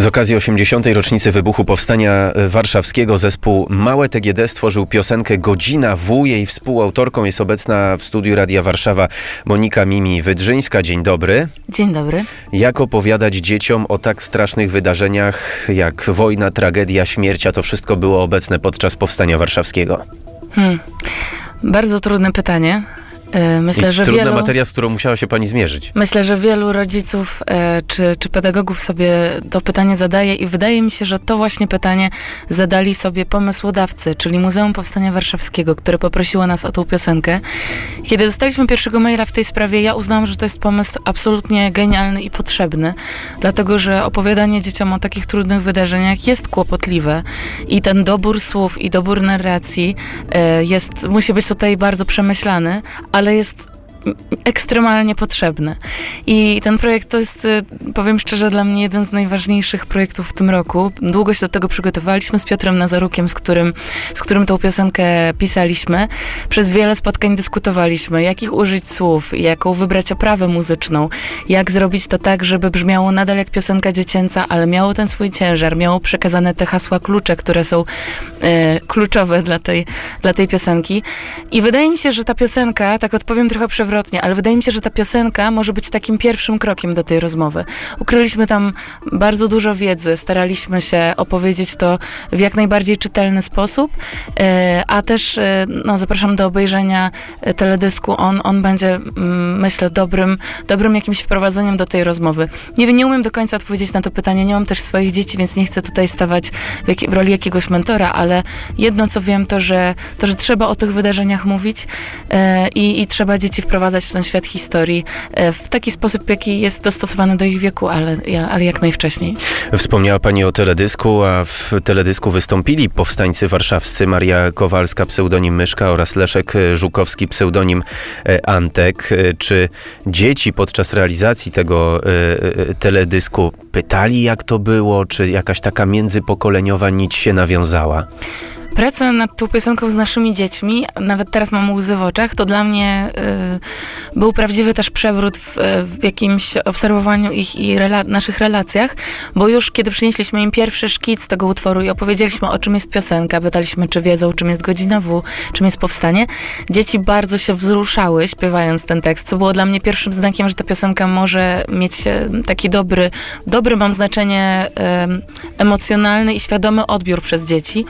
Z okazji 80. rocznicy wybuchu Powstania Warszawskiego zespół Małe TGD stworzył piosenkę Godzina W. Jej współautorką jest obecna w studiu Radia Warszawa Monika Mimi Wydrzyńska. Dzień dobry. Dzień dobry. Jak opowiadać dzieciom o tak strasznych wydarzeniach jak wojna, tragedia, śmierć, a to wszystko było obecne podczas Powstania Warszawskiego? Hmm. Bardzo trudne pytanie. E, Myślę, I że trudna wielu, materia, z którą musiała się pani zmierzyć. myślę, że wielu rodziców e, czy, czy pedagogów sobie to pytanie zadaje i wydaje mi się, że to właśnie pytanie zadali sobie pomysłodawcy, czyli Muzeum Powstania Warszawskiego, które poprosiło nas o tą piosenkę. Kiedy dostaliśmy pierwszego maila w tej sprawie, ja uznałam, że to jest pomysł absolutnie genialny i potrzebny, dlatego że opowiadanie dzieciom o takich trudnych wydarzeniach jest kłopotliwe i ten dobór słów i dobór narracji e, jest, musi być tutaj bardzo przemyślany, ale jest ekstremalnie potrzebny. I ten projekt to jest, y, powiem szczerze, dla mnie jeden z najważniejszych projektów w tym roku. Długo się do tego przygotowaliśmy z Piotrem Nazarukiem, z którym, z którym tą piosenkę pisaliśmy. Przez wiele spotkań dyskutowaliśmy, jakich użyć słów, jaką wybrać oprawę muzyczną, jak zrobić to tak, żeby brzmiało nadal jak piosenka dziecięca, ale miało ten swój ciężar, miało przekazane te hasła klucze, które są e, kluczowe dla tej, dla tej piosenki. I wydaje mi się, że ta piosenka, tak odpowiem trochę przewrotnie, ale wydaje mi się, że ta piosenka może być takim pierwszym krokiem do tej rozmowy. Ukryliśmy tam bardzo dużo wiedzy, staraliśmy się opowiedzieć to w jak najbardziej czytelny sposób, e, a też e, no, zapraszam do obejrzenia e, teledysku. On, on będzie, myślę, dobrym, dobrym jakimś wprowadzeniem do tej rozmowy. Nie, nie umiem do końca odpowiedzieć na to pytanie, nie mam też swoich dzieci, więc nie chcę tutaj stawać w, jak, w roli jakiegoś mentora, ale jedno co wiem, to że, to, że trzeba o tych wydarzeniach mówić i, i trzeba dzieci wprowadzać w ten świat historii e, w taki sposób, jaki jest dostosowany do ich wieku, ale, ale jak najwcześniej. Wspomniała Pani o teledysku, a w teledysku wystąpili powstańcy warszawscy Maria Kowalska, pseudonim Myszka oraz Leszek Żukowski, pseudonim e, Antek. E, Czy dzieci podczas realizacji tego teledysku pytali, jak to było? Czy jakaś taka międzypokoleniowa nić się nawiązała? Praca nad tą piosenką z naszymi dziećmi, nawet teraz mam łzy w oczach, to dla mnie y, był prawdziwy też przewrót w, w jakimś obserwowaniu ich i rela naszych relacjach, bo już kiedy przynieśliśmy im pierwszy szkic tego utworu i opowiedzieliśmy o czym jest piosenka, pytaliśmy czy wiedzą czym jest godzina W, czym jest powstanie, dzieci bardzo się wzruszały śpiewając ten tekst, co było dla mnie pierwszym znakiem, że ta piosenka może mieć e, taki dobry, dobry mam znaczenie em, emocjonalny i świadomy odbiór przez dzieci.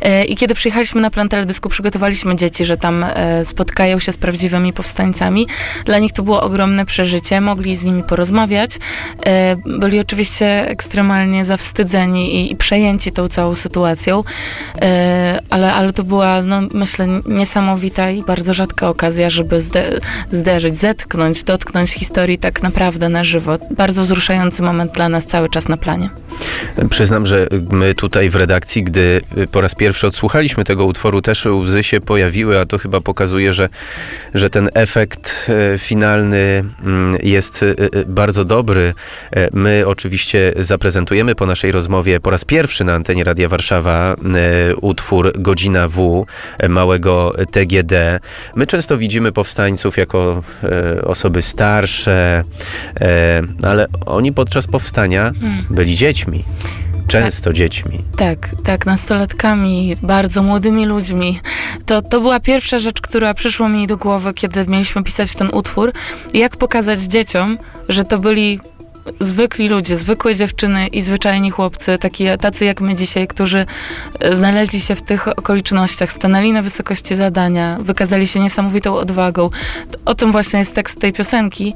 E, I kiedy przyjechaliśmy na plan teledysku, przygotowaliśmy dzieci, że tam e, spotkają się z prawdziwymi powstańcami. Dla nich to było ogromne przeżycie, mogli z nimi porozmawiać. E, Byli oczywiście ekstremalnie zawstydzeni i, przejęci tą całą sytuacją, E, ale, ale to była, no, myślę, niesamowita i bardzo rzadka okazja, żeby zde, zderzyć, zetknąć, dotknąć historii tak naprawdę na żywo. Bardzo wzruszający moment dla nas cały czas na planie. Przyznam, że my tutaj w redakcji, gdy po raz pierwszy odsłuchaliśmy tego utworu, też łzy się pojawiły, a to chyba pokazuje, że, że ten efekt e, finalny mm, jest e, e, bardzo dobry. My oczywiście zaprezentujemy po naszej rozmowie po raz pierwszy na antenie Radia Warszawa utwór Godzina W małego TGD. My często widzimy powstańców jako osoby starsze, ale oni podczas powstania Hmm. byli dziećmi. Często dziećmi. Tak, tak, nastolatkami, bardzo młodymi ludźmi. To, to była pierwsza rzecz, która przyszła mi do głowy, kiedy mieliśmy pisać ten utwór. Jak pokazać dzieciom, że to byli zwykli ludzie, zwykłe dziewczyny i zwyczajni chłopcy, taki, tacy jak my dzisiaj, którzy e, znaleźli się w tych okolicznościach, stanęli na wysokości zadania, wykazali się niesamowitą odwagą. O tym właśnie jest tekst tej piosenki.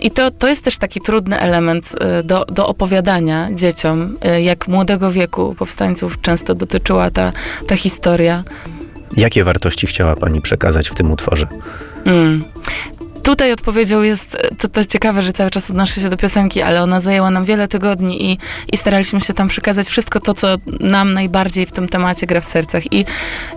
I to, to jest też taki trudny element e, do, do opowiadania dzieciom, e, jak młodego wieku powstańców często dotyczyła ta, ta historia. Jakie wartości chciała Pani przekazać w tym utworze? Mm. Tutaj odpowiedzią jest, to, to ciekawe, że cały czas odnoszę się do piosenki, ale ona zajęła nam wiele tygodni i, i staraliśmy się tam przekazać wszystko to, co nam najbardziej w tym temacie gra w sercach. I,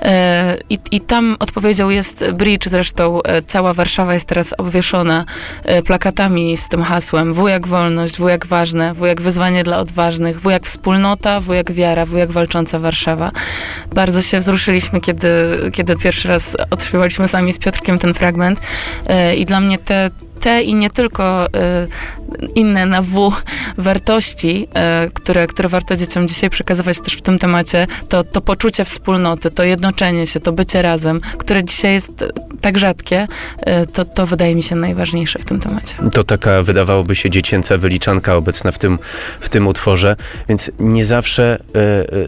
e, i, i tam odpowiedzią jest bridge, zresztą e, cała Warszawa jest teraz obwieszona e, plakatami z tym hasłem wujak wolność, wujak ważne, wujak wyzwanie dla odważnych, wujak wspólnota, wujak wiara, wujak walcząca Warszawa. Bardzo się wzruszyliśmy, kiedy, kiedy pierwszy raz odśpiewaliśmy sami z Piotrkiem ten fragment e, i dla mnie te, te i nie tylko e, inne na W wartości, e, które, które warto dzieciom dzisiaj przekazywać też w tym temacie, to, to poczucie wspólnoty, to jednoczenie się, to bycie razem, które dzisiaj jest e, tak rzadkie, e, to, to wydaje mi się najważniejsze w tym temacie. To taka wydawałoby się dziecięca wyliczanka obecna w tym, w tym utworze, więc nie zawsze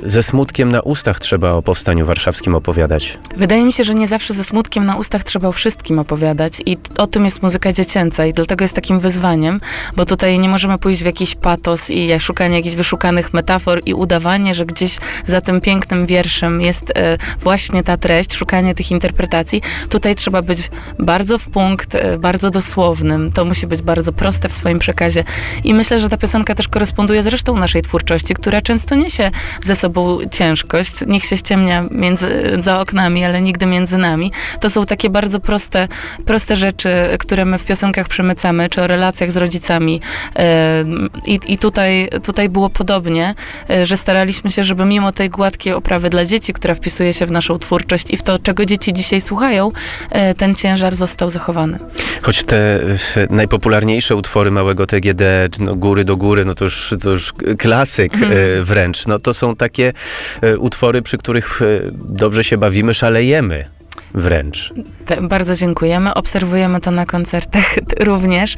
ze smutkiem na ustach trzeba o powstaniu warszawskim opowiadać. Wydaje mi się, że nie zawsze ze smutkiem na ustach trzeba o wszystkim opowiadać i o tym jest muzyka dziecięca i dlatego jest takim wyzwaniem, bo tutaj nie możemy pójść w jakiś patos i szukanie jakichś wyszukanych metafor i udawanie, że gdzieś za tym pięknym wierszem jest e, właśnie ta treść, szukanie tych interpretacji. Tutaj trzeba być bardzo w punkt, e, bardzo dosłownym. To musi być bardzo proste w swoim przekazie i myślę, że ta piosenka też koresponduje z resztą naszej twórczości, która często niesie ze sobą ciężkość. Niech się ściemnia między, za oknami, ale nigdy między nami. To są takie bardzo proste, proste rzeczy, które my w piosenkach przemycamy, czy o relacjach z rodzicami. I, i tutaj, tutaj było podobnie, e, że staraliśmy się, żeby mimo tej gładkiej oprawy dla dzieci, która wpisuje się w naszą twórczość i w to, czego dzieci dzisiaj słuchają, e, ten ciężar został zachowany. Choć te najpopularniejsze utwory małego TGD, no, góry do góry, no to już, to już klasyk Mhm. e, wręcz. No to są takie utwory, przy których dobrze się bawimy, szalejemy wręcz. Bardzo dziękujemy. Obserwujemy to na koncertach również.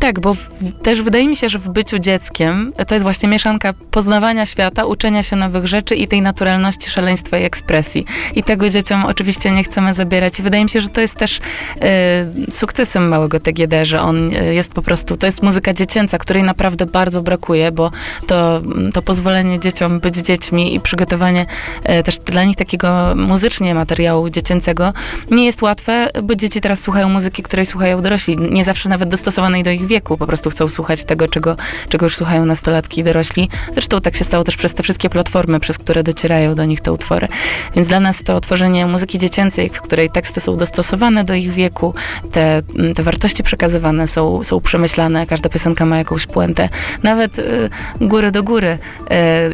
Tak, bo w, też wydaje mi się, że w byciu dzieckiem to jest właśnie mieszanka poznawania świata, uczenia się nowych rzeczy i tej naturalności, szaleństwa i ekspresji. I tego dzieciom oczywiście nie chcemy zabierać. I wydaje mi się, że to jest też e, sukcesem małego TGD, że on e, jest po prostu, to jest muzyka dziecięca, której naprawdę bardzo brakuje, bo to, to pozwolenie dzieciom być dziećmi i przygotowanie e, też dla nich takiego muzycznie materiału dziecięcego nie jest łatwe, bo dzieci teraz słuchają muzyki, której słuchają dorośli. Nie zawsze nawet dostosowanej do ich wieku. Po prostu chcą słuchać tego, czego, czego już słuchają nastolatki i dorośli. Zresztą tak się stało też przez te wszystkie platformy, przez które docierają do nich te utwory. Więc dla nas to tworzenie muzyki dziecięcej, w której teksty są dostosowane do ich wieku, te, te wartości przekazywane są, są przemyślane, każda piosenka ma jakąś puentę. Nawet y, góry do góry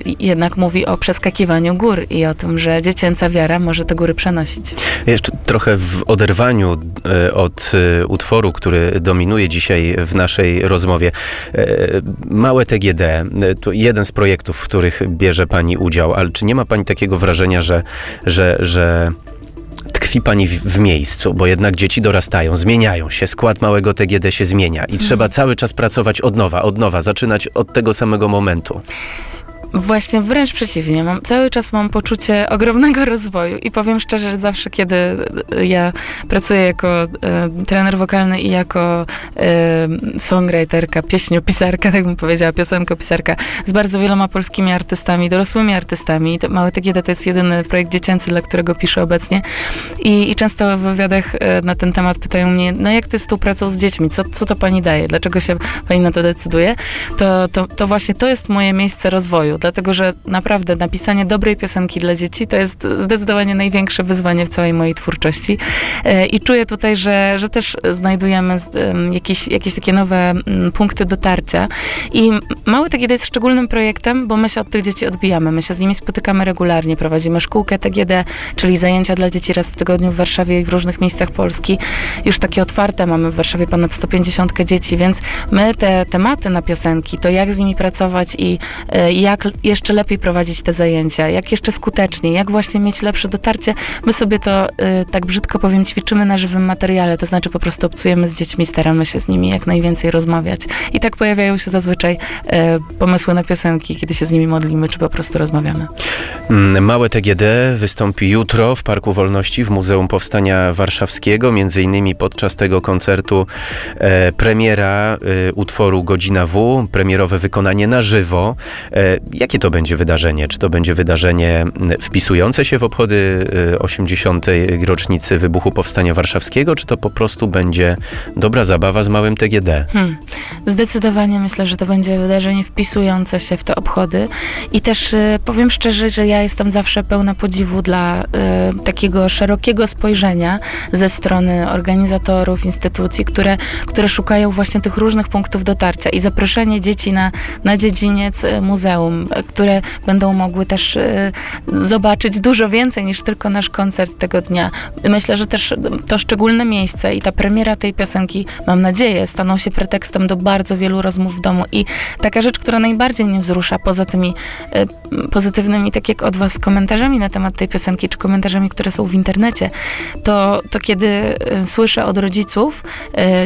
y, jednak mówi o przeskakiwaniu gór i o tym, że dziecięca wiara może te góry przenosić. Jeszcze trochę w oderwaniu e, od e, utworu, który dominuje dzisiaj w naszej rozmowie. E, Małe TGD e, to jeden z projektów, w których bierze Pani udział, ale czy nie ma Pani takiego wrażenia, że, że, że tkwi Pani w, w miejscu, bo jednak dzieci dorastają, zmieniają się, skład małego TGD się zmienia i trzeba cały czas pracować od nowa, od nowa, zaczynać od tego samego momentu. Właśnie wręcz przeciwnie. Mam, cały czas mam poczucie ogromnego rozwoju i powiem szczerze, że zawsze, kiedy e, ja pracuję jako e, trener wokalny i jako e, songwriterka, pieśniopisarka, tak bym powiedziała, piosenkopisarka, z bardzo wieloma polskimi artystami, dorosłymi artystami. Mały TGD to jest jedyny projekt dziecięcy, dla którego piszę obecnie. I, I często w wywiadach e, na ten temat pytają mnie, no jak to jest tą pracą z dziećmi? Co, co to pani daje? Dlaczego się pani na to decyduje? To, to, to właśnie to jest moje miejsce rozwoju, dlatego że naprawdę napisanie dobrej piosenki dla dzieci to jest zdecydowanie największe wyzwanie w całej mojej twórczości. E, I czuję tutaj, że, że też znajdujemy jakieś, jakieś takie nowe punkty dotarcia. I Mały TGD jest szczególnym projektem, bo my się od tych dzieci odbijamy. My się z nimi spotykamy regularnie, prowadzimy szkółkę TGD, czyli zajęcia dla dzieci raz w tygodniu w Warszawie i w różnych miejscach Polski. Już takie otwarte, mamy w Warszawie ponad 150 dzieci, więc my te tematy na piosenki, to jak z nimi pracować i e, jak jeszcze lepiej prowadzić te zajęcia, jak jeszcze skuteczniej, jak właśnie mieć lepsze dotarcie, my sobie to, e, tak brzydko powiem, ćwiczymy na żywym materiale, to znaczy po prostu obcujemy z dziećmi, staramy się z nimi jak najwięcej rozmawiać. I tak pojawiają się zazwyczaj e, pomysły na piosenki, kiedy się z nimi modlimy, czy po prostu rozmawiamy. Mm, Małe TGD wystąpi jutro w Parku Wolności w Muzeum Powstania Warszawskiego. Między innymi podczas tego koncertu e, premiera e, utworu Godzina W, premierowe wykonanie na żywo. E, Jakie to będzie wydarzenie? Czy to będzie wydarzenie m, wpisujące się w obchody y, 80. rocznicy wybuchu Powstania Warszawskiego, czy to po prostu będzie dobra zabawa z małym TGD? Hmm. Zdecydowanie myślę, że to będzie wydarzenie wpisujące się w te obchody i też y, powiem szczerze, że ja jestem zawsze pełna podziwu dla y, takiego szerokiego spojrzenia ze strony organizatorów, instytucji, które, które szukają właśnie tych różnych punktów dotarcia i zaproszenie dzieci na, na dziedziniec y, muzeum, y, które będą mogły też y, zobaczyć dużo więcej niż tylko nasz koncert tego dnia. Myślę, że też to szczególne miejsce i ta premiera tej piosenki, mam nadzieję, staną się pretekstem do bardzo wielu rozmów w domu. I taka rzecz, która najbardziej mnie wzrusza, poza tymi e, pozytywnymi, tak jak od was, komentarzami na temat tej piosenki, czy komentarzami, które są w internecie, to, to kiedy e, słyszę od rodziców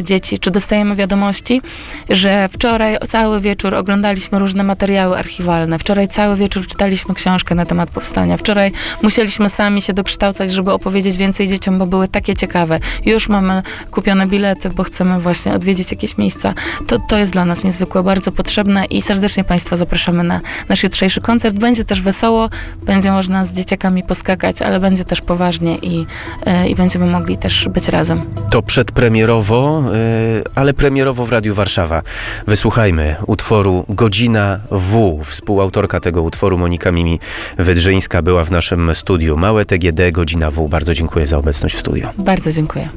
dzieci, czy dostajemy wiadomości, że wczoraj cały wieczór oglądaliśmy różne materiały archiwalne, wczoraj cały wieczór czytaliśmy książkę na temat powstania, wczoraj musieliśmy sami się dokształcać, żeby opowiedzieć więcej dzieciom, bo były takie ciekawe. Już mamy kupione bilety, bo chcemy właśnie odwiedzić jakieś miejsca. To, to jest dla nas niezwykłe, bardzo potrzebne i serdecznie Państwa zapraszamy na nasz jutrzejszy koncert. Będzie też wesoło, będzie można z dzieciakami poskakać, ale będzie też poważnie i, e, i będziemy mogli też być razem. To przedpremierowo, y, ale premierowo w Radiu Warszawa. Wysłuchajmy utworu Godzina W. Współautorka tego utworu Monika Mimi Wydrzyńska była w naszym studiu. Małe TGD, Godzina W. Bardzo dziękuję za obecność w studiu. Bardzo dziękuję.